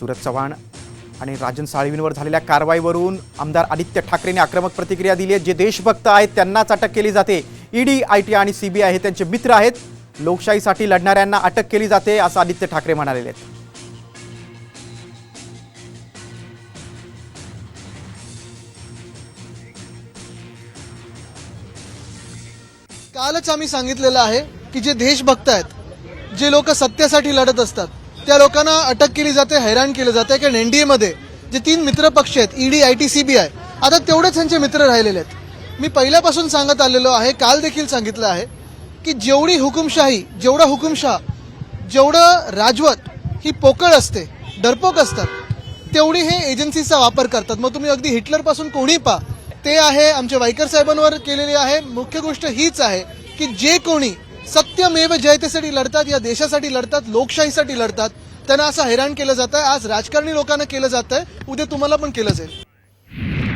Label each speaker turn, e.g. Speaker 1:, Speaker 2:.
Speaker 1: सुरज चव्हाण आणि राजन साळवींवर झालेल्या कारवाईवरून आमदार आदित्य ठाकरेंनी आक्रमक प्रतिक्रिया दिली आहे. जे देशभक्त आहेत त्यांनाच अटक केली जाते. ईडी आय टी आणि सीबीआय हे त्यांचे मित्र आहेत. लोकशाहीसाठी लढणाऱ्यांना अटक केली जाते असं आदित्य ठाकरे म्हणालेले आहेत.
Speaker 2: कालच आम्ही सांगितलेलं आहे की जे देशभक्त आहेत जे लोक सत्यासाठी लढत असतात त्या लोकांना अटक केली जाते हैराण केलं जाते कारण एनडीएमध्ये जे तीन मित्र पक्ष आहेत ED I T C B I आता तेवढेच त्यांचे मित्र राहिलेले आहेत. मी पहिल्यापासून सांगत आलेलो आहे काल देखील सांगितलं आहे की जेवढी हुकुमशाही जेवढा हुकुमशाह जेवढं राजवत ही पोकळ असते डरपोक असतात तेवढी हे एजन्सीचा वापर करतात. मग तुम्ही अगदी हिटलरपासून कोणी पा ते आहे आमच्या वायकर साहेबांवर केलेली आहे. मुख्य गोष्ट हीच आहे की जे कोणी सत्यमेव जयतेसाठी लढतात या देशासाठी लढतात लोकशाहीसाठी लढतात. त्यांना असं हैराण केलं जातं आज राजकारणी लोकांना केलं जात आहे उद्या तुम्हाला पण केलं जाईल.